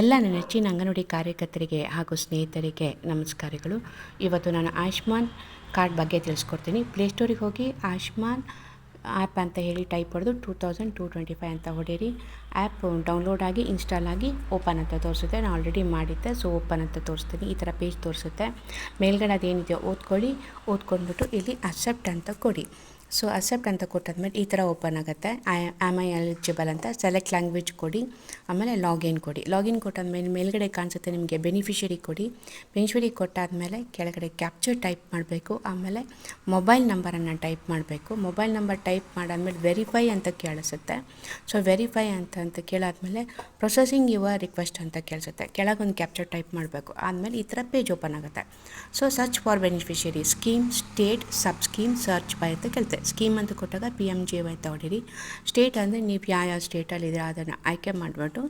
ಎಲ್ಲ ನನ್ನ ನೆಚ್ಚಿನ ಅಂಗನವಾಡಿ ಕಾರ್ಯಕರ್ತರಿಗೆ ಹಾಗೂ ಸ್ನೇಹಿತರಿಗೆ ನಮಸ್ಕಾರಗಳು. ಇವತ್ತು ನಾನು ಆಯುಷ್ಮಾನ್ ಕಾರ್ಡ್ ಬಗ್ಗೆ ತಿಳಿಸ್ಕೊಡ್ತೀನಿ. ಪ್ಲೇಸ್ಟೋರಿಗೆ ಹೋಗಿ ಆಯುಷ್ಮಾನ್ ಆ್ಯಪ್ ಅಂತ ಹೇಳಿ ಟೈಪ್ ಹೊಡೆದು two thousand two twenty five ಅಂತ ಹೊಡೀರಿ. ಆ್ಯಪ್ ಡೌನ್ಲೋಡ್ ಆಗಿ ಇನ್ಸ್ಟಾಲ್ ಆಗಿ ಓಪನ್ ಅಂತ ತೋರಿಸುತ್ತೆ. ನಾನು ಆಲ್ರೆಡಿ ಮಾಡಿದ್ದೆ ಸೊ ಓಪನ್ ಅಂತ ತೋರಿಸ್ತೀನಿ. ಈ ಥರ ಪೇಜ್ ತೋರಿಸುತ್ತೆ. ಮೇಲ್ಗಡೆ ಅದೇನಿದೆಯೋ ಓದ್ಕೊಳ್ಳಿ. ಓದ್ಕೊಂಡ್ಬಿಟ್ಟು ಇಲ್ಲಿ ಅಕ್ಸೆಪ್ಟ್ ಅಂತ ಕೊಡಿ. ಸೊ ಅಸೆಪ್ಟ್ ಅಂತ ಕೊಟ್ಟಾದ್ಮೇಲೆ ಈ ಥರ ಓಪನ್ ಆಗುತ್ತೆ. ಐ ಆಮ್ ಐ ಎಲಿಜಿಬಲ್ ಅಂತ. ಸೆಲೆಕ್ಟ್ ಲ್ಯಾಂಗ್ವೇಜ್ ಕೊಡಿ. ಆಮೇಲೆ ಲಾಗಿನ್ ಕೊಡಿ. ಲಾಗಿನ್ ಕೊಟ್ಟಾದ್ಮೇಲೆ ಮೇಲ್ಗಡೆ ಕಾಣಿಸುತ್ತೆ ನಿಮಗೆ ಬೆನಿಫಿಷರಿ ಕೊಡಿ. ಬೆನಿಫಿಷರಿ ಕೊಟ್ಟಾದಮೇಲೆ ಕೆಳಗಡೆ ಕ್ಯಾಪ್ಚರ್ ಟೈಪ್ ಮಾಡಬೇಕು. ಆಮೇಲೆ ಮೊಬೈಲ್ ನಂಬರನ್ನು ಟೈಪ್ ಮಾಡಬೇಕು. ಮೊಬೈಲ್ ನಂಬರ್ ಟೈಪ್ ಮಾಡಾದ್ಮೇಲೆ ವೆರಿಫೈ ಅಂತ ಕೇಳಿಸುತ್ತೆ. ಸೊ ವೆರಿಫೈ ಅಂತ ಅಂತ ಕೇಳಾದ್ಮೇಲೆ ಪ್ರೊಸೆಸಿಂಗ್ ಯುವರ್ ರಿಕ್ವೆಸ್ಟ್ ಅಂತ ಕೇಳಿಸುತ್ತೆ. ಕೆಳಗೊಂದು ಕ್ಯಾಪ್ಚರ್ ಟೈಪ್ ಮಾಡಬೇಕು. ಆದಮೇಲೆ ಈ ಥರ ಪೇಜ್ ಓಪನ್ ಆಗುತ್ತೆ. So search for beneficiary scheme state sub scheme search by ಅಂತ ಕೇಳುತ್ತೆ ಸ್ಕೀಮ್ ಅಂತ ಕೊಟ್ಟಾಗ ಪಿ ಎಂ ಜೆ ವೈ ಅಂತ ಹೊಡೀರಿ. ಸ್ಟೇಟ್ ಅಂದರೆ ನೀವು ಯಾವ ಯಾವ ಸ್ಟೇಟಲ್ಲಿ ಇದ್ದೀರ ಅದನ್ನು ಆಯ್ಕೆ ಮಾಡಿಬಿಟ್ಟು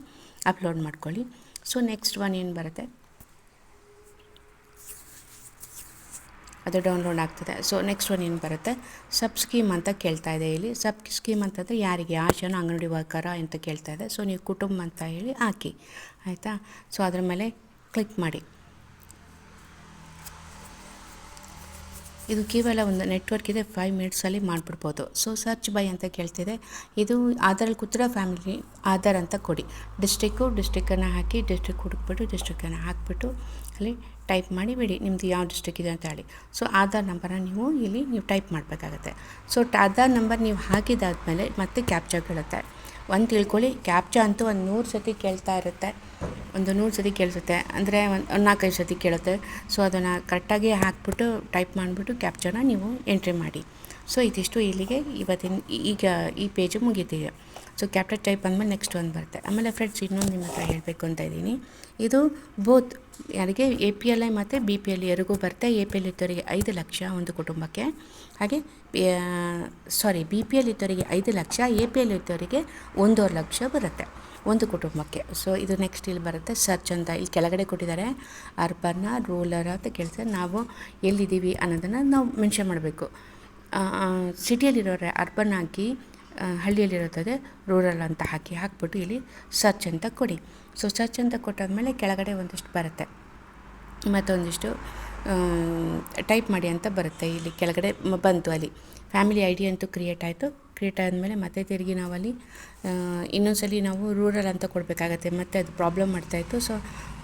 ಅಪ್ಲೋಡ್ ಮಾಡ್ಕೊಳ್ಳಿ. ಸೊ ನೆಕ್ಸ್ಟ್ ಒನ್ ಏನು ಬರುತ್ತೆ? ಅದು ಡೌನ್ಲೋಡ್ ಆಗ್ತದೆ. ಸೊ ನೆಕ್ಸ್ಟ್ ಒನ್ ಏನು ಬರುತ್ತೆ? ಸಬ್ ಸ್ಕೀಮ್ ಅಂತ ಕೇಳ್ತಾ ಇದೆ ಇಲ್ಲಿ. ಸಬ್ ಸ್ಕೀಮ್ ಅಂತಂದರೆ ಯಾರಿಗೆ ಆಶನ ಅಂಗಡಿ ವರ್ಕರ ಅಂತ ಕೇಳ್ತಾ ಇದೆ. ಸೊ ನೀವು ಕುಟುಂಬ ಅಂತ ಹೇಳಿ ಹಾಕಿ. ಆಯಿತಾ? ಸೊ ಅದ್ರ ಮೇಲೆ ಕ್ಲಿಕ್ ಮಾಡಿ. ಇದು ಕೇವಲ ಒಂದು ನೆಟ್ವರ್ಕ್ ಇದೆ ಫೈವ್ ಮಿನಿಟ್ಸಲ್ಲಿ ಮಾಡಿಬಿಡ್ಬೋದು. ಸೊ ಸರ್ಚ್ ಬೈ ಅಂತ ಕೇಳ್ತಿದೆ. ಇದು ಆಧಾರಲ್ಲಿ ಕೂತಿರೋ ಫ್ಯಾಮಿಲಿ ಆಧಾರ್ ಅಂತ ಕೊಡಿ. ಡಿಸ್ಟಿಕ್ಕು ಡಿಸ್ಟಿಕ್ಕನ್ನು ಹಾಕಿ ಡಿಸ್ಟ್ರಿಕ್ ಹುಡುಕ್ಬಿಟ್ಟು ಡಿಸ್ಟ್ರಿಕ್ಕನ್ನು ಹಾಕಿಬಿಟ್ಟು ಅಲ್ಲಿ ಟೈಪ್ ಮಾಡಿ ಬಿಡಿ. ನಿಮ್ಮದು ಯಾವ ಡಿಸ್ಟ್ರಿಕ್ ಇದೆ ಅಂತ ಹೇಳಿ. ಸೊ ಆಧಾರ್ ನಂಬರನ್ನು ನೀವು ಇಲ್ಲಿ ನೀವು ಟೈಪ್ ಮಾಡಬೇಕಾಗತ್ತೆ. ಸೊ ಆಧಾರ್ ನಂಬರ್ ನೀವು ಹಾಕಿದಾದ್ಮೇಲೆ ಮತ್ತೆ ಕ್ಯಾಪ್ಚಾ ಕೇಳುತ್ತೆ ಒಂದು ತಿಳ್ಕೊಳ್ಳಿ ಕ್ಯಾಪ್ಚಾ ಅಂತೂ ಒಂದು ನೂರು ಸತಿ ಕೇಳ್ತಾ ಇರುತ್ತೆ. ಒಂದು ನೂರು ಸತಿ ಕೇಳಿಸುತ್ತೆ. ಅಂದರೆ ಒಂದು ನಾಲ್ಕೈದು ಸತಿ ಕೇಳುತ್ತೆ. ಸೊ ಅದನ್ನು ಕರೆಕ್ಟಾಗಿ ಹಾಕ್ಬಿಟ್ಟು ಟೈಪ್ ಮಾಡಿಬಿಟ್ಟು ಕ್ಯಾಪ್ಚರ್ನ ನೀವು ಎಂಟ್ರಿ ಮಾಡಿ. ಸೊ ಇದಿಷ್ಟು ಇಲ್ಲಿಗೆ ಇವತ್ತಿನ ಈಗ ಈ ಪೇಜು ಮುಗಿದಿದೆ ಸೊ ಕ್ಯಾಪ್ಟರ್ ಟೈಪ್ ಅಂದಮೇಲೆ ನೆಕ್ಸ್ಟ್ ಒಂದು ಬರುತ್ತೆ. ಆಮೇಲೆ ಫ್ರೆಂಡ್ಸ್, ಇನ್ನೊಂದು ನಿಮ್ಮ ಹತ್ರ ಹೇಳಬೇಕು ಅಂತ ಇದ್ದೀನಿ. ಇದು ಬೋತ್ ಯಾರಿಗೆ ಎ ಪಿ ಎಲ್ ಐ ಮತ್ತು ಬಿ ಪಿ ಎಲ್ ಎರಗೂ ಬರುತ್ತೆ. ಎ ಪಿ ಎಲ್ ಇದ್ದವರಿಗೆ ಐದು ಲಕ್ಷ ಒಂದು ಕುಟುಂಬಕ್ಕೆ. ಹಾಗೆ ಸಾರಿ ಬಿ ಪಿ ಎಲ್ ಇದ್ದವರಿಗೆ ಐದು ಲಕ್ಷ, ಎ ಪಿ ಎಲ್ ಇದ್ದವರಿಗೆ ಒಂದೂವರೆ ಲಕ್ಷ ಬರುತ್ತೆ. ಒಂದು ಕುಟುಂಬಕ್ಕೆ. ಸೊ ಇದು ನೆಕ್ಸ್ಟ್ ಇಲ್ಲಿ ಬರುತ್ತೆ. ಸರ್ಚ್ ಅಂತ ಇಲ್ಲಿ ಕೆಳಗಡೆ ಕೊಟ್ಟಿದ್ದಾರೆ. ಅರ್ಬನ್ನ ರೂಲರ್ ಅಂತ ಕೇಳ್ತಾರೆ ನಾವು ಎಲ್ಲಿದ್ದೀವಿ ಅನ್ನೋದನ್ನು ನಾವು ಮೆನ್ಷನ್ ಮಾಡಬೇಕು. ಸಿಟಿಯಲ್ಲಿರೋರೆ ಅರ್ಬನ್ ಹಾಕಿ ಹಳ್ಳಿಯಲ್ಲಿರೋದೇ ರೂರಲ್ ಅಂತ ಹಾಕಿ ಹಾಕ್ಬಿಟ್ಟು ಇಲ್ಲಿ ಸರ್ಚ್ ಅಂತ ಕೊಡಿ. ಸೊ ಸರ್ಚ್ ಅಂತ ಕೊಟ್ಟಾದಮೇಲೆ ಕೆಳಗಡೆ ಒಂದಿಷ್ಟು ಬರುತ್ತೆ. ಮತ್ತೊಂದಿಷ್ಟು ಟೈಪ್ ಮಾಡಿ ಅಂತ ಬರುತ್ತೆ. ಇಲ್ಲಿ ಕೆಳಗಡೆ ಬಂತು ಅಲ್ಲಿ. ಫ್ಯಾಮಿಲಿ ಐ ಡಿ ಅಂತೂ ಕ್ರಿಯೇಟ್ ಆಯಿತು. ಕ್ರಿಯೇಟ್ ಆದಮೇಲೆ ಮತ್ತೆ ತಿರುಗಿ ನಾವಲ್ಲಿ ಇನ್ನೊಂದ್ಸಲಿ ನಾವು ರೂರಲ್ ಅಂತ ಕೊಡಬೇಕಾಗತ್ತೆ. ಮತ್ತು ಅದು ಪ್ರಾಬ್ಲಮ್ ಮಾಡ್ತಾಯಿತ್ತು ಸೊ,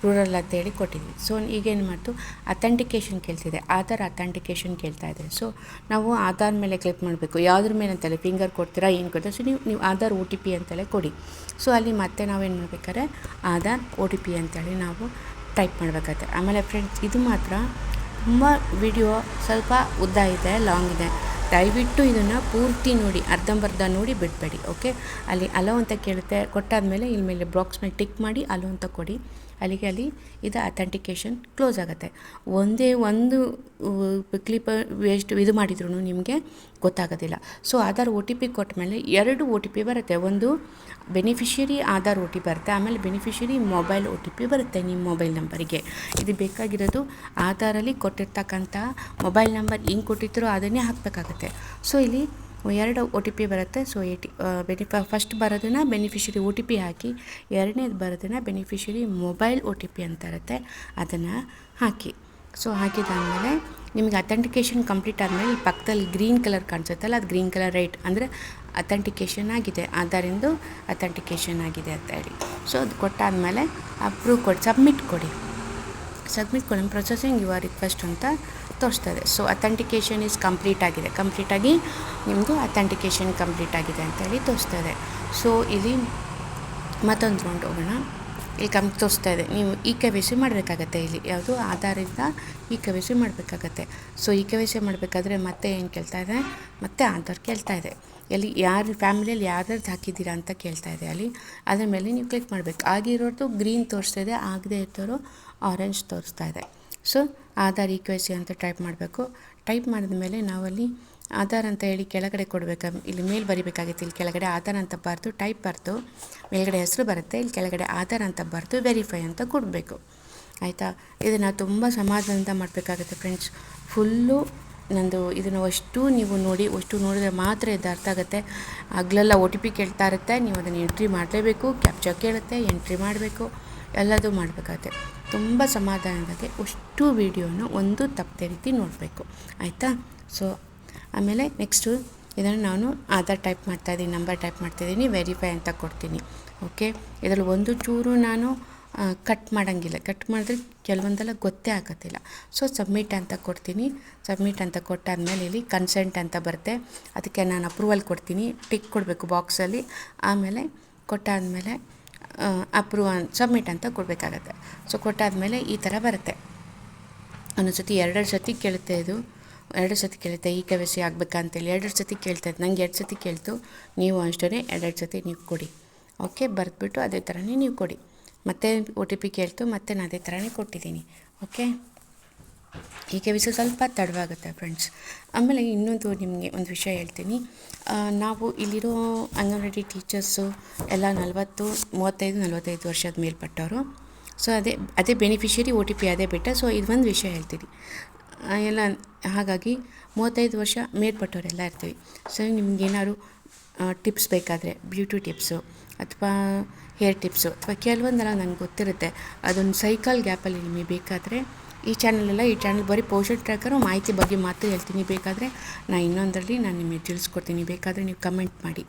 ರೂರಲ್ ಅಂತೇಳಿ ಕೊಟ್ಟಿದ್ವಿ. ಸೊ ಈಗೇನು ಮಾಡ್ತು? ಅಥೆಂಟಿಕೇಷನ್ ಕೇಳ್ತಿದೆ. ಆಧಾರ್ ಅಥೆಂಟಿಕೇಷನ್ ಕೇಳ್ತಾ ಇದೆ. ಸೊ, ನಾವು ಆಧಾರ್ ಮೇಲೆ ಕ್ಲಿಕ್ ಮಾಡಬೇಕು. ಯಾವುದ್ರ ಮೇಲೆ ಅಂತಲೇ, ಫಿಂಗರ್ ಕೊಡ್ತೀರಾ, ಏನು ಕೊಡ್ತೀರಾ? ಸೊ, ನೀವು ನೀವು ಆಧಾರ್ ಒ ಟಿ ಪಿ ಅಂತಲೇ ಕೊಡಿ. ಸೊ, ಅಲ್ಲಿ ಮತ್ತೆ ನಾವೇನು ಮಾಡ್ಬೇಕಾದ್ರೆ, ಆಧಾರ್ ಒ ಟಿ ಪಿ ಅಂತೇಳಿ ನಾವು ಟೈಪ್ ಮಾಡಬೇಕಾಗತ್ತೆ. ಆಮೇಲೆ ಫ್ರೆಂಡ್ಸ್ ಇದು ಮಾತ್ರ ತುಂಬ ವಿಡಿಯೋ ಸ್ವಲ್ಪ ಉದ್ದ ಇದೆ ಲಾಂಗ್ ಇದೆ. ದಯವಿಟ್ಟು ಇದನ್ನು ಪೂರ್ತಿ ನೋಡಿ, ಅರ್ಧಂಬರ್ಧ ನೋಡಿ ಬಿಡಬೇಡಿ ಓಕೆ ಅಲ್ಲಿ ಅಲೋ ಅಂತ ಕೇಳುತ್ತೆ, ಕೊಟ್ಟಾದಮೇಲೆ ಇಲ್ಲಿ ಮೇಲೆ ಬಾಕ್ಸ್ ಮೇಲೆ ಟಿಕ್ ಮಾಡಿ ಅಲೋ ಅಂತ ಕೊಡಿ. ಅಲ್ಲಿಗೆ ಅಲ್ಲಿ ಇದು ಅಥೆಂಟಿಕೇಷನ್ ಕ್ಲೋಸ್ ಆಗುತ್ತೆ. ಒಂದೇ ಒಂದು ಕ್ಲಿಪ್ ವೇಸ್ಟ್ ಇದು ಮಾಡಿದ್ರು ನಿಮಗೆ ಗೊತ್ತಾಗೋದಿಲ್ಲ. So Aadhaar O T P ಕೊಟ್ಟ ಮೇಲೆ ಎರಡು ಒ ಟಿ ಪಿ ಬರುತ್ತೆ. ಒಂದು ಬೆನಿಫಿಷರಿ ಆಧಾರ್ ಒ ಟಿ ಬರುತ್ತೆ, ಆಮೇಲೆ beneficiary mobile O T P ಬರುತ್ತೆ ನಿಮ್ಮ ಮೊಬೈಲ್ ನಂಬರಿಗೆ ಇದು ಬೇಕಾಗಿರೋದು ಆಧಾರಲ್ಲಿ ಕೊಟ್ಟಿರ್ತಕ್ಕಂಥ ಮೊಬೈಲ್ ನಂಬರ್ ಹಿಂಗೆ ಕೊಟ್ಟಿದ್ರು ಅದನ್ನೇ ಹಾಕಬೇಕಾಗತ್ತೆ. ಸೊ ಇಲ್ಲಿ ಎರಡು ಒ ಟಿ ಪಿ ಬರುತ್ತೆ. ಸೊ ಎ ಟಿ ಬೆನಿಫ ಫಸ್ಟ್ ಬರೋದನ್ನು ಬೆನಿಫಿಷರಿ ಒ ಟಿ ಪಿ ಹಾಕಿ, ಎರಡನೇದು ಬರೋದನ್ನು beneficiary mobile O T P ಅಂತ ಇರುತ್ತೆ. ಅದನ್ನು ಹಾಕಿ. ಸೊ ಹಾಕಿದಾದಮೇಲೆ ನಿಮಗೆ ಅಥೆಂಟಿಕೇಷನ್ ಕಂಪ್ಲೀಟ್ ಆದಮೇಲೆ ಪಕ್ಕದಲ್ಲಿ ಗ್ರೀನ್ ಕಲರ್ ಕಾಣಿಸುತ್ತಲ್ಲ, ಅದು ಗ್ರೀನ್ ಕಲರ್ ರೈಟ್ ಅಂದರೆ ಅಥೆಂಟಿಕೇಷನ್ ಆಗಿದೆ. ಆದ್ದರಿಂದ ಅಥೆಂಟಿಕೇಷನ್ ಆಗಿದೆ ಅಂತ ಹೇಳಿ. ಸೊ ಅದು ಕೊಟ್ಟಾದಮೇಲೆ ಅಪ್ರೂವ್ ಕೊಡಿ ಸಬ್ಮಿಟ್ ಕೊಡಿ. ಸಬ್ಮಿಟ್ ಕೊಡಿ ಪ್ರೊಸೆಸಿಂಗ್ ಯುವರ್ ರಿಕ್ವೆಸ್ಟ್ ಅಂತ ತೋರಿಸ್ತದೆ. ಸೊ ಅಥೆಂಟಿಕೇಷನ್ ಇಸ್ ಕಂಪ್ಲೀಟ್ ಆಗಿದೆ. ಕಂಪ್ಲೀಟಾಗಿ ನಿಮ್ಮದು ಅಥೆಂಟಿಕೇಷನ್ ಕಂಪ್ಲೀಟ್ ಆಗಿದೆ ಅಂತೇಳಿ ತೋರಿಸ್ತದೆ. ಸೊ ಇಲ್ಲಿ ಮತ್ತೊಂದು ರೌಂಡ್ ಹೋಗೋಣ. ಇಲ್ಲಿ ಕಮ್ ತೋರಿಸ್ತಾ ಇದೆ ನೀವು ಇ ಕೆ ವಿ ಸಿ ಮಾಡಬೇಕಾಗತ್ತೆ ಇಲ್ಲಿ. ಯಾವುದು? ಆಧಾರಿಂದ ಇ ಕೆ ವಿ ಸಿ ಮಾಡಬೇಕಾಗತ್ತೆ. So E K V C ಮಾಡಬೇಕಾದ್ರೆ ಮತ್ತೆ ಏನು ಕೇಳ್ತಾ ಇದೆ? ಮತ್ತೆ ಆಧಾರ್ ಕೇಳ್ತಾ ಇದೆ. ಎಲ್ಲಿ ಯಾರ ಫ್ಯಾಮಿಲಿಯಲ್ಲಿ ಯಾರ್ಯಾರ್ದು ಹಾಕಿದ್ದೀರಾ ಅಂತ ಕೇಳ್ತಾ ಇದೆ ಅಲ್ಲಿ. ಅದರ ಮೇಲೆ ನೀವು ಕ್ಲಿಕ್ ಮಾಡಬೇಕು. ಆಗಿರೋದು ಗ್ರೀನ್ ತೋರಿಸ್ತಾ ಇದೆ, ಆಗದೆ ಇದ್ದವರು ಆರೆಂಜ್ ತೋರಿಸ್ತಾ ಇದೆ. So Aadhaar E K Y C ಅಂತ ಟೈಪ್ ಮಾಡಬೇಕು. ಟೈಪ್ ಮಾಡಿದ ಮೇಲೆ ನಾವಲ್ಲಿ ಆಧಾರ್ ಅಂತ ಹೇಳಿ ಕೆಳಗಡೆ ಕೊಡಬೇಕು. ಇಲ್ಲಿ ಮೇಲ್ ಬರಿಬೇಕಾಗಿತ್ತು, ಇಲ್ಲಿ ಕೆಳಗಡೆ ಆಧಾರ್ ಅಂತ ಬರೆದು ಟೈಪ್ ಬರೆದು, ಮೇಲ್ಗಡೆ ಹೆಸರು ಬರುತ್ತೆ, ಇಲ್ಲಿ ಕೆಳಗಡೆ ಆಧಾರ್ ಅಂತ ಬರೆದು ವೆರಿಫೈ ಅಂತ ಕೊಡಬೇಕು. ಆಯಿತಾ? ಇದನ್ನು ತುಂಬ ಸಮಾಧಾನದಿಂದ ಮಾಡಬೇಕಾಗುತ್ತೆ ಫ್ರೆಂಡ್ಸ್ ಫುಲ್ಲು ನಂದು ಇದನ್ನು ಅಷ್ಟು ನೀವು ನೋಡಿ, ಅಷ್ಟು ನೋಡಿದ್ರೆ ಮಾತ್ರ ಇದು ಅರ್ಥ ಆಗುತ್ತೆ. ಹಗ್ಲೆಲ್ಲ ಒ ಟಿ ಪಿ ಕೇಳ್ತಾ ಇರುತ್ತೆ, ನೀವು ಅದನ್ನು ಎಂಟ್ರಿ ಮಾಡಲೇಬೇಕು, ಕ್ಯಾಪ್ಚರ್ ಕೇಳುತ್ತೆ, ಎಂಟ್ರಿ ಮಾಡಬೇಕು, ಎಲ್ಲದೂ ಮಾಡಬೇಕಾಗತ್ತೆ. ತುಂಬ ಸಮಾಧಾನವಾಗಿ ಅಷ್ಟು ವೀಡಿಯೋನ ಒಂದು ತಪ್ಪದೆ ರೀತಿ ನೋಡಬೇಕು. ಆಯಿತಾ? ಸೊ ಆಮೇಲೆ ನೆಕ್ಸ್ಟು ಇದನ್ನು ನಾನು ಆಧಾರ್ ಟೈಪ್ ಮಾಡ್ತಾಯಿದ್ದೀನಿ ನಂಬರ್ ಟೈಪ್ ಮಾಡ್ತಾಯಿದ್ದೀನಿ ವೆರಿಫೈ ಅಂತ ಕೊಡ್ತೀನಿ. ಓಕೆ ಇದರಲ್ಲಿ ಒಂದು ಚೂರು ನಾನು ಕಟ್ ಮಾಡೋಂಗಿಲ್ಲ. ಕಟ್ ಮಾಡಿದ್ರೆ ಕೆಲವೊಂದೆಲ್ಲ ಗೊತ್ತೇ ಆಗೋದಿಲ್ಲ ಸೊ ಸಬ್ಮಿಟ್ ಅಂತ ಕೊಡ್ತೀನಿ. ಸಬ್ಮಿಟ್ ಅಂತ ಕೊಟ್ಟಾದಮೇಲೆ ಇಲ್ಲಿ ಕನ್ಸೆಂಟ್ ಅಂತ ಬರುತ್ತೆ. ಅದಕ್ಕೆ ನಾನು ಅಪ್ರೂವಲ್ ಕೊಡ್ತೀನಿ. ಟಿಕ್ ಕೊಡಬೇಕು ಬಾಕ್ಸಲ್ಲಿ ಆಮೇಲೆ ಕೊಟ್ಟಾದಮೇಲೆ ಅಪ್ರೂವ್ ಸಬ್ಮಿಟ್ ಅಂತ ಕೊಡಬೇಕಾಗತ್ತೆ. ಸೊ ಕೊಟ್ಟಾದಮೇಲೆ ಈ ಥರ ಬರುತ್ತೆ. ಒಂದೊಂದು ಸತಿ ಎರಡೆರಡು ಸತಿ ಕೇಳುತ್ತೆ ಇದು. ಎರಡು ಸತಿ ಕೇಳುತ್ತೆ ಈ ಕೆ ಸಿ ಆಗಬೇಕಂತೇಳಿ ಎರಡೆರಡು ಸತಿ ಕೇಳ್ತಾ ನಂಗೆ ಎರಡು ಸತಿ ಕೇಳ್ತು. ನೀವು ಅಷ್ಟೇ ಎರಡೆರಡು ಸತಿ ನೀವು ಕೊಡಿ. ಓಕೆ ಬರೆದ್ಬಿಟ್ಟು ಅದೇ ಥರನೇ ನೀವು ಕೊಡಿ. ಮತ್ತೆ ಒ ಟಿ ಪಿ ಕೇಳ್ತು, ಮತ್ತೆ ನಾನು ಅದೇ ಥರನೇ ಕೊಟ್ಟಿದ್ದೀನಿ ಓಕೆ ಈ ಕೆ ವಿ ಸ್ವಲ್ಪ ತಡವಾಗುತ್ತೆ ಫ್ರೆಂಡ್ಸ್ ಆಮೇಲೆ ಇನ್ನೊಂದು ನಿಮಗೆ ಒಂದು ವಿಷಯ ಹೇಳ್ತೀನಿ. ನಾವು ಇಲ್ಲಿರೋ ಅಂಗನವಾಡಿ ಟೀಚರ್ಸು ಎಲ್ಲ ನಲವತ್ತು, ಮೂವತ್ತೈದು, ನಲವತ್ತೈದು ವರ್ಷದ ಮೇಲ್ಪಟ್ಟವರು. ಸೊ ಅದೇ ಅದೇ ಬೆನಿಫಿಷರಿ ಒ ಟಿ ಪಿ ಅದೇ ಬಿಟ್ಟ. ಸೊ ಇದು ಒಂದು ವಿಷಯ ಹೇಳ್ತೀನಿ. ಎಲ್ಲ, ಹಾಗಾಗಿ ಮೂವತ್ತೈದು ವರ್ಷ ಮೇಲ್ಪಟ್ಟವರೆಲ್ಲ ಇರ್ತೀವಿ. ಸೊ ನಿಮ್ಗೇನಾದ್ರು ಟಿಪ್ಸ್ ಬೇಕಾದರೆ ಬ್ಯೂಟಿ ಟಿಪ್ಸು ಅಥವಾ ಹೇರ್ ಟಿಪ್ಸು. ಅಥವಾ ಕೆಲವೊಂದೆಲ್ಲ ನನಗೆ ಗೊತ್ತಿರುತ್ತೆ. ಅದೊಂದು ಸೈಕಲ್ ಗ್ಯಾಪಲ್ಲಿ ನಿಮಗೆ ಬೇಕಾದರೆ ಈ ಚಾನಲೆಲ್ಲ, ಈ ಚಾನಲ್ ಬರೀ ಪೋಷನ್ ಟ್ರ್ಯಾಕರು, ಮಾಹಿತಿ ಬಗ್ಗೆ ಮಾತ್ರ ಹೇಳ್ತೀನಿ. ಬೇಕಾದರೆ ನಾನು ಇನ್ನೊಂದರಲ್ಲಿ ನಾನು ನಿಮಗೆ ತಿಳಿಸ್ಕೊಡ್ತೀನಿ. ಬೇಕಾದರೆ ನೀವು ಕಮೆಂಟ್ ಮಾಡಿ.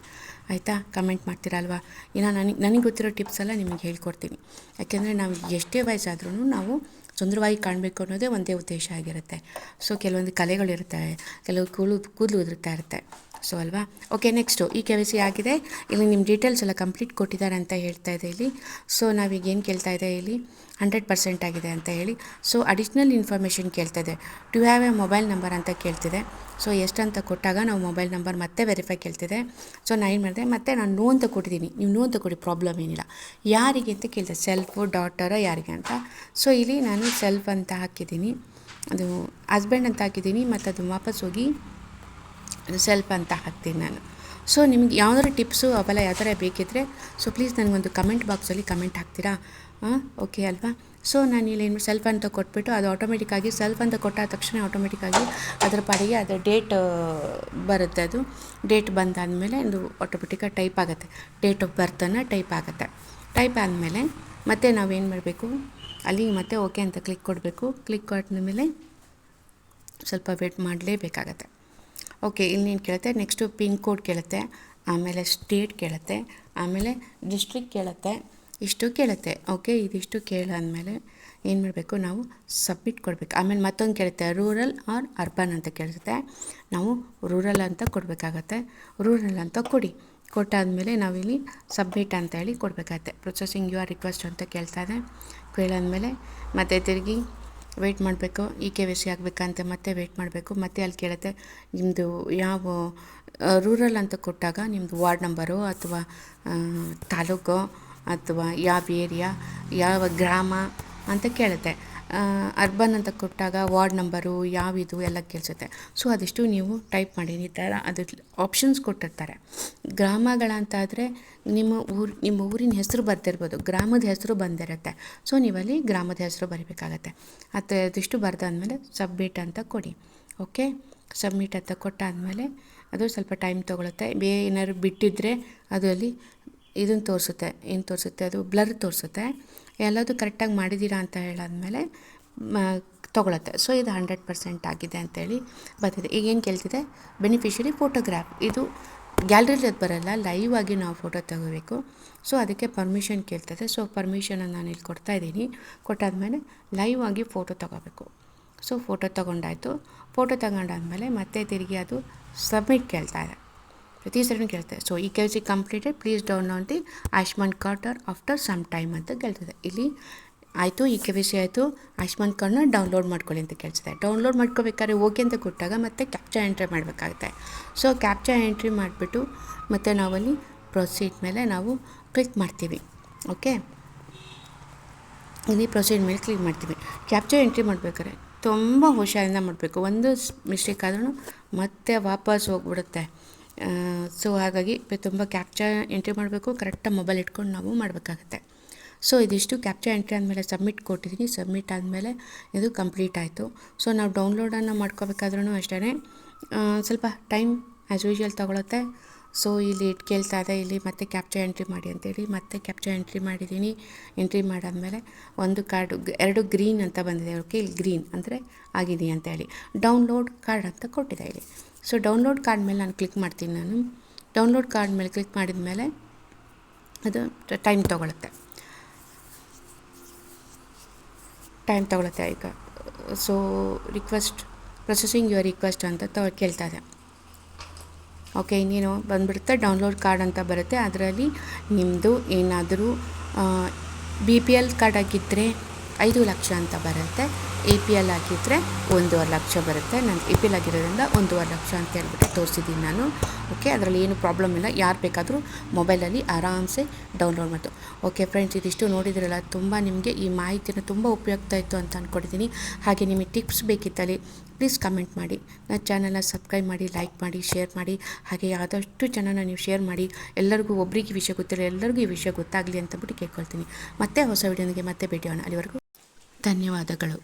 ಆಯಿತಾ? ಕಮೆಂಟ್ ಮಾಡ್ತೀರಲ್ವಾ ಇನ್ನು ನನಗೆ ನನಗೆ ಗೊತ್ತಿರೋ ಟಿಪ್ಸ್ ಎಲ್ಲ ನಿಮಗೆ ಹೇಳ್ಕೊಡ್ತೀನಿ. ಯಾಕೆಂದರೆ ನಾವು ಎಷ್ಟೇ ವಯಸ್ಸಾದ್ರೂ ನಾವು ಸುಂದರವಾಗಿ ಕಾಣಬೇಕು ಅನ್ನೋದೇ ಒಂದೇ ಉದ್ದೇಶ ಆಗಿರುತ್ತೆ. ಸೊ ಕೆಲವೊಂದು ಕಲೆಗಳಿರ್ತವೆ ಕೆಲವು ಕೂಲು, ಕೂದಲು ಉದುರ್ತಾ ಇರುತ್ತೆ. ಸೊ ಅಲ್ವಾ? Okay next E K Y C ಆಗಿದೆ. ಇಲ್ಲಿ ನಿಮ್ಮ ಡೀಟೇಲ್ಸ್ ಎಲ್ಲ ಕಂಪ್ಲೀಟ್ ಕೊಟ್ಟಿದ್ದಾರೆ ಅಂತ ಹೇಳ್ತಾ ಇದೆ ಇಲ್ಲಿ. ಸೊ ನಾವೀಗ ಏನು ಕೇಳ್ತಾ ಇದೆ ಇಲ್ಲಿ? ಹಂಡ್ರೆಡ್ ಪರ್ಸೆಂಟ್ ಆಗಿದೆ ಅಂತ ಹೇಳಿ. ಸೊ ಅಡಿಷ್ನಲ್ ಇನ್ಫಾರ್ಮೇಷನ್ ಕೇಳ್ತಾ ಇದೆ. To have a mobile number ಅಂತ ಕೇಳ್ತಿದೆ. ಸೊ ಎಷ್ಟು ಅಂತ ಕೊಟ್ಟಾಗ ನಾವು ಮೊಬೈಲ್ ನಂಬರ್ ಮತ್ತೆ ವೆರಿಫೈ ಕೇಳ್ತಿದೆ. ಸೊ ನಾನು ಏನು ಮಾಡಿದೆ? ಮತ್ತೆ ನಾನು ನೋ ಅಂತ ಕೊಟ್ಟಿದ್ದೀನಿ. ನೀವು ನೋ ಅಂತ ಕೊಡಿ ಪ್ರಾಬ್ಲಮ್ ಏನಿಲ್ಲ. ಯಾರಿಗೆ ಅಂತ ಕೇಳಿದೆ? ಸೆಲ್ಫು ಡಾಟರ ಯಾರಿಗೆ ಅಂತ. ಸೊ ಇಲ್ಲಿ ನಾನು ಸೆಲ್ಫ್ ಅಂತ ಹಾಕಿದ್ದೀನಿ. ಅದು ಹಸ್ಬೆಂಡ್ ಅಂತ ಹಾಕಿದ್ದೀನಿ. ಮತ್ತು ಅದು ವಾಪಸ್ ಹೋಗಿ ಸೆಲ್ಫ್ ಅಂತ ಹಾಕ್ತೀನಿ ನಾನು. ಸೊ ನಿಮ್ಗೆ ಯಾವ್ದಾದ್ರು ಟಿಪ್ಸು ಅವೆಲ್ಲ ಯಾವ ಥರ ಬೇಕಿದ್ದರೆ ಸೊ ಪ್ಲೀಸ್ ನನಗೊಂದು ಕಮೆಂಟ್ ಬಾಕ್ಸಲ್ಲಿ ಕಮೆಂಟ್ ಹಾಕ್ತೀರಾ? ಹಾಂ ಓಕೆ ಅಲ್ವಾ? ಸೊ ನಾನು ಇಲ್ಲಿ ಏನು ಸೆಲ್ಫ್ ಅಂತ ಕೊಟ್ಬಿಟ್ಟು ಅದು ಆಟೋಮೆಟಿಕ್ಕಾಗಿ ಸೆಲ್ಫ್ ಅಂತ ಕೊಟ್ಟಾದ ತಕ್ಷಣ ಆಟೋಮೆಟಿಕ್ಕಾಗಿ ಅದರ ಪಾಡಿಗೆ ಅದರ ಡೇಟ್ ಬರುತ್ತೆ ಅದು. ಡೇಟ್ ಬಂದಾದಮೇಲೆ ಇದು ಆಟೋಮೆಟಿಕ್ಕಾಗಿ ಟೈಪ್ ಆಗುತ್ತೆ. ಡೇಟ್ ಆಫ್ ಬರ್ತನ್ನು ಟೈಪ್ ಆಗುತ್ತೆ. ಟೈಪ್ ಆದಮೇಲೆ ಮತ್ತೆ ನಾವೇನು ಮಾಡಬೇಕು? ಅಲ್ಲಿ ಮತ್ತೆ ಓಕೆ ಅಂತ ಕ್ಲಿಕ್ ಕೊಡಬೇಕು. ಕ್ಲಿಕ್ ಕೊಟ್ಟ ಸ್ವಲ್ಪ ವೇಟ್ ಮಾಡಲೇಬೇಕಾಗತ್ತೆ. ಓಕೆ ಇನ್ನೇನು ಕೇಳುತ್ತೆ ನೆಕ್ಸ್ಟು ಪಿನ್ ಕೋಡ್ ಕೇಳುತ್ತೆ, ಆಮೇಲೆ ಸ್ಟೇಟ್ ಕೇಳುತ್ತೆ, ಆಮೇಲೆ ಡಿಸ್ಟ್ರಿಕ್ ಕೇಳುತ್ತೆ, ಇಷ್ಟು ಕೇಳುತ್ತೆ. ಓಕೆ, ಇದಿಷ್ಟು ಕೇಳಾದಮೇಲೆ ಏನು ಮಾಡಬೇಕು, ನಾವು ಸಬ್ಮಿಟ್ ಕೊಡಬೇಕು. ಆಮೇಲೆ ಮತ್ತೊಂದು ಕೇಳುತ್ತೆ ರೂರಲ್ ಆರ್ ಅರ್ಬನ್ ಅಂತ ಕೇಳುತ್ತೆ. ನಾವು ರೂರಲ್ ಅಂತ ಕೊಡಬೇಕಾಗತ್ತೆ ರೂರಲ್ ಅಂತ ಕೊಡಿ. ಕೊಟ್ಟಾದಮೇಲೆ ನಾವಿಲ್ಲಿ ಸಬ್ಮಿಟ್ ಅಂತ ಹೇಳಿ ಕೊಡಬೇಕಾಗತ್ತೆ. ಪ್ರೊಸೆಸಿಂಗ್ ಯು ಆರ್ ರಿಕ್ವೆಸ್ಟ್ ಅಂತ ಕೇಳ್ತಾ ಇದೆ. ಕೇಳಾದಮೇಲೆ ಮತ್ತೆ ತಿರುಗಿ ವೆಯ್ಟ್ ಮಾಡಬೇಕು, ಈ ಕೆ ವಿ ಸಿ ಆಗಬೇಕಂತ ಮತ್ತೆ ವೆಯ್ಟ್ ಮಾಡಬೇಕು. ಮತ್ತೆ ಅಲ್ಲಿ ಕೇಳುತ್ತೆ ನಿಮ್ಮದು ಯಾವ ರೂರಲ್ ಅಂತ ಕೊಟ್ಟಾಗ ನಿಮ್ಮದು ವಾರ್ಡ್ ನಂಬರು ಅಥವಾ ತಾಲೂಕು, ಅಥವಾ ಯಾವ ಏರಿಯಾ ಯಾವ ಗ್ರಾಮ ಅಂತ ಕೇಳುತ್ತೆ. ಅರ್ಬನ್ ಅಂತ ಕೊಟ್ಟಾಗ ವಾರ್ಡ್ ನಂಬರು, ಯಾವಿದು ಎಲ್ಲ ಕೇಳಿಸುತ್ತೆ. ಸೊ, ಅದಿಷ್ಟು ನೀವು ಟೈಪ್ ಮಾಡಿ ಈ ಥರ ಅದು ಆಪ್ಷನ್ಸ್ ಕೊಟ್ಟಿರ್ತಾರೆ. ಗ್ರಾಮಗಳಂತಾದರೆ ನಿಮ್ಮ ಊರು, ನಿಮ್ಮ ಊರಿನ ಹೆಸರು ಬರ್ತಿರ್ಬೋದು ಗ್ರಾಮದ ಹೆಸರು ಬಂದಿರುತ್ತೆ. ಸೊ, ನೀವಲ್ಲಿ ಗ್ರಾಮದ ಹೆಸರು ಬರಿಬೇಕಾಗತ್ತೆ. ಮತ್ತು ಅದಿಷ್ಟು ಬರೆದಾದ್ಮೇಲೆ ಸಬ್ಮಿಟ್ ಅಂತ ಕೊಡಿ. ಓಕೆ ಸಬ್ಮಿಟ್ ಅಂತ ಕೊಟ್ಟಾದಮೇಲೆ ಅದು ಸ್ವಲ್ಪ ಟೈಮ್ ತೊಗೊಳುತ್ತೆ. ಬೇ, ಏನಾದ್ರು ಬಿಟ್ಟಿದ್ದರೆ ಅದರಲ್ಲಿ ಇದನ್ನು ತೋರಿಸುತ್ತೆ, ಏನು ತೋರಿಸುತ್ತೆ ಅದು ಬ್ಲರ್ ತೋರಿಸುತ್ತೆ. ಎಲ್ಲದೂ ಕರೆಕ್ಟಾಗಿ ಮಾಡಿದ್ದೀರಾ ಅಂತ ಹೇಳಾದ್ಮೇಲೆ ತೊಗೊಳತ್ತೆ. ಸೊ ಇದು ಹಂಡ್ರೆಡ್ ಪರ್ಸೆಂಟ್ ಆಗಿದೆ ಅಂತೇಳಿ ಬರ್ತಿದೆ ಈಗ ಏನು ಕೇಳ್ತಿದೆ? ಬೆನಿಫಿಷರಿ ಫೋಟೋಗ್ರಾಫ್ ಇದು ಗ್ಯಾಲ್ರಿಲಿ ಅದು ಬರಲ್ಲ ಲೈವ್ ಆಗಿ ನಾವು ಫೋಟೋ ತಗೋಬೇಕು. ಸೊ ಅದಕ್ಕೆ ಪರ್ಮಿಷನ್ ಕೇಳ್ತದೆ. ಸೊ ಪರ್ಮಿಷನನ್ನು ನಾನು ಇಲ್ಲಿ ಕೊಡ್ತಾ ಇದ್ದೀನಿ. ಕೊಟ್ಟಾದ್ಮೇಲೆ ಲೈವ್ ಆಗಿ ಫೋಟೋ ತಗೋಬೇಕು. ಸೊ ಫೋಟೋ ತಗೊಂಡಾಯಿತು. ಫೋಟೋ ತಗೊಂಡಾದ್ಮೇಲೆ ಮತ್ತೆ ತಿರುಗಿ ಅದು ಸಬ್ಮಿಟ್ ಕೇಳ್ತಾ ಇದೆ. ಪ್ರತಿ ಸರಿನೂ ಕೇಳ್ತಾರೆ so E K C completed please download the Ayushman card after some time ಅಂತ ಕೇಳ್ತದೆ. ಇಲ್ಲಿ ಆಯಿತು, ಈ ಕೆ ವಿ ಸಿ ಆಯಿತು ಆಯುಷ್ಮಾನ್ ಕಾರ್ಡ್ನ ಡೌನ್ಲೋಡ್ ಮಾಡ್ಕೊಳ್ಳಿ ಅಂತ ಕೇಳ್ತದೆ. ಡೌನ್ಲೋಡ್ ಮಾಡ್ಕೋಬೇಕಾದ್ರೆ ಓಕೆ ಅಂತ ಕೊಟ್ಟಾಗ ಮತ್ತೆ ಕ್ಯಾಪ್ಚರ್ ಎಂಟ್ರಿ ಮಾಡಬೇಕಾಗುತ್ತೆ. ಸೊ ಕ್ಯಾಪ್ಚರ್ ಎಂಟ್ರಿ ಮಾಡಿಬಿಟ್ಟು ಮತ್ತು ನಾವಲ್ಲಿ ಪ್ರೊಸೀಡ್ ಮೇಲೆ ನಾವು ಕ್ಲಿಕ್ ಮಾಡ್ತೀವಿ. ಓಕೆ ಇಲ್ಲಿ ಪ್ರೊಸೀಡ್ ಮೇಲೆ ಕ್ಲಿಕ್ ಮಾಡ್ತೀವಿ. ಕ್ಯಾಪ್ಚರ್ ಎಂಟ್ರಿ ಮಾಡ್ಬೇಕಾದ್ರೆ ತುಂಬ ಹುಷಾರಿಂದ ಮಾಡಬೇಕು. ಒಂದು ಮಿಸ್ಟೇಕ್ ಆದ್ರೂ ಮತ್ತೆ ವಾಪಸ್ ಹೋಗ್ಬಿಡುತ್ತೆ. ಸೊ ಹಾಗಾಗಿ ತುಂಬ ಕ್ಯಾಪ್ಚರ್ ಎಂಟ್ರಿ ಮಾಡಬೇಕು. ಕರೆಕ್ಟಾಗಿ ಮೊಬೈಲ್ ಇಟ್ಕೊಂಡು ನಾವು ಮಾಡಬೇಕಾಗತ್ತೆ. ಸೊ ಇದಿಷ್ಟು ಕ್ಯಾಪ್ಚರ್ ಎಂಟ್ರಿ ಆದಮೇಲೆ ಸಬ್ಮಿಟ್ ಕೊಟ್ಟಿದ್ದೀನಿ ಸಬ್ಮಿಟ್ ಆದಮೇಲೆ ಇದು ಕಂಪ್ಲೀಟ್ ಆಯಿತು. ಸೊ ನಾವು ಡೌನ್ಲೋಡನ್ನು ಮಾಡ್ಕೋಬೇಕಾದ್ರೂ ಅಷ್ಟೇ ಸ್ವಲ್ಪ ಟೈಮ್ ಆ್ಯಸ್ ಯೂಶ್ವಲ್ ತೊಗೊಳುತ್ತೆ. ಸೊ ಇಲ್ಲಿ ಇಟ್ ಕೇಳ್ತಾ ಇದೆ, ಇಲ್ಲಿ ಮತ್ತೆ ಕ್ಯಾಪ್ಚರ್ ಎಂಟ್ರಿ ಮಾಡಿ ಅಂತೇಳಿ, ಮತ್ತೆ ಕ್ಯಾಪ್ಚರ್ ಎಂಟ್ರಿ ಮಾಡಿದ್ದೀನಿ. ಎಂಟ್ರಿ ಮಾಡಾದಮೇಲೆ ಒಂದು ಕಾರ್ಡು ಎರಡು ಗ್ರೀನ್ ಅಂತ ಬಂದಿದೆ ಓಕೆ ಇಲ್ಲಿ ಗ್ರೀನ್ ಅಂದರೆ ಆಗಿದೆ ಅಂತ ಹೇಳಿ ಡೌನ್ಲೋಡ್ ಕಾರ್ಡ್ ಅಂತ ಕೊಟ್ಟಿದೆ ಇಲ್ಲಿ. ಸೊ ಡೌನ್ಲೋಡ್ ಕಾರ್ಡ್ ಮೇಲೆ ನಾನು ಕ್ಲಿಕ್ ಮಾಡ್ತೀನಿ ನಾನು. ಡೌನ್ಲೋಡ್ ಕಾರ್ಡ್ ಮೇಲೆ ಕ್ಲಿಕ್ ಮಾಡಿದ ಮೇಲೆ ಅದು ಟೈಮ್ ತೊಗೊಳುತ್ತೆ. ಟೈಮ್ ತೊಗೊಳುತ್ತೆ ಈಗ. So request processing your request ಅಂತ ಕೇಳ್ತಾ ಇದೆ. ಓಕೆ, ಇನ್ನೇನು ಬಂದುಬಿಡುತ್ತೆ? ಡೌನ್ಲೋಡ್ ಕಾರ್ಡ್ ಅಂತ ಬರುತ್ತೆ. ಅದರಲ್ಲಿ ನಿಮ್ಮದು ಏನಾದರೂ ಬಿ ಪಿ ಎಲ್ ಕಾರ್ಡ್ ಆಗಿದ್ದರೆ ಐದು ಲಕ್ಷ ಅಂತ ಬರುತ್ತೆ. ಎ ಪಿ ಎಲ್ ಹಾಕಿದರೆ ಒಂದೂವರೆ ಲಕ್ಷ ಬರುತ್ತೆ. ನಾನು ಎ ಪಿ ಎಲ್ ಆಗಿರೋದ್ರಿಂದ ಒಂದೂವರೆ ಲಕ್ಷ ಅಂತ ಹೇಳ್ಬಿಟ್ಟು ತೋರಿಸಿದ್ದೀನಿ ನಾನು. ಓಕೆ ಅದರಲ್ಲಿ ಏನು ಪ್ರಾಬ್ಲಮ್ ಇಲ್ಲ. ಯಾರು ಬೇಕಾದರೂ ಮೊಬೈಲಲ್ಲಿ ಆರಾಮ್ಸೆ ಡೌನ್ಲೋಡ್ ಮಾಡ್ತು ಓಕೆ ಫ್ರೆಂಡ್ಸ್ ಇದಿಷ್ಟು ನೋಡಿದ್ರಲ್ಲ, ತುಂಬ ನಿಮಗೆ ಈ ಮಾಹಿತಿನ ತುಂಬ ಉಪಯುಕ್ತ ಇತ್ತು ಅಂತ ಅಂದ್ಕೊಂಡಿದ್ದೀನಿ ಹಾಗೆ ನಿಮಗೆ ಟಿಪ್ಸ್ ಬೇಕಿತ್ತಲ್ಲಿ ಪ್ಲೀಸ್ ಕಮೆಂಟ್ ಮಾಡಿ. ನನ್ನ ಚಾನಲ್ನ ಸಬ್ಸ್ಕ್ರೈಬ್ ಮಾಡಿ ಲೈಕ್ ಮಾಡಿ ಶೇರ್ ಮಾಡಿ. ಹಾಗೆ ಆದಷ್ಟು ಜನನ ನೀವು ಶೇರ್ ಮಾಡಿ. ಎಲ್ಲರಿಗೂ ಒಬ್ಬರಿಗೆ ವಿಷಯ ಗೊತ್ತಿಲ್ಲ, ಎಲ್ಲರಿಗೂ ಈ ವಿಷಯ ಗೊತ್ತಾಗಲಿ ಅಂತ ಬಿಟ್ಟು ಕೇಳ್ಕೊಳ್ತೀನಿ. ಮತ್ತೆ ಹೊಸ ವಿಡಿಯೋನಿಗೆ ಮತ್ತೆ ಭೇಟಿಯೋಣ ಅಲ್ಲಿವರೆಗೂ ಧನ್ಯವಾದಗಳು.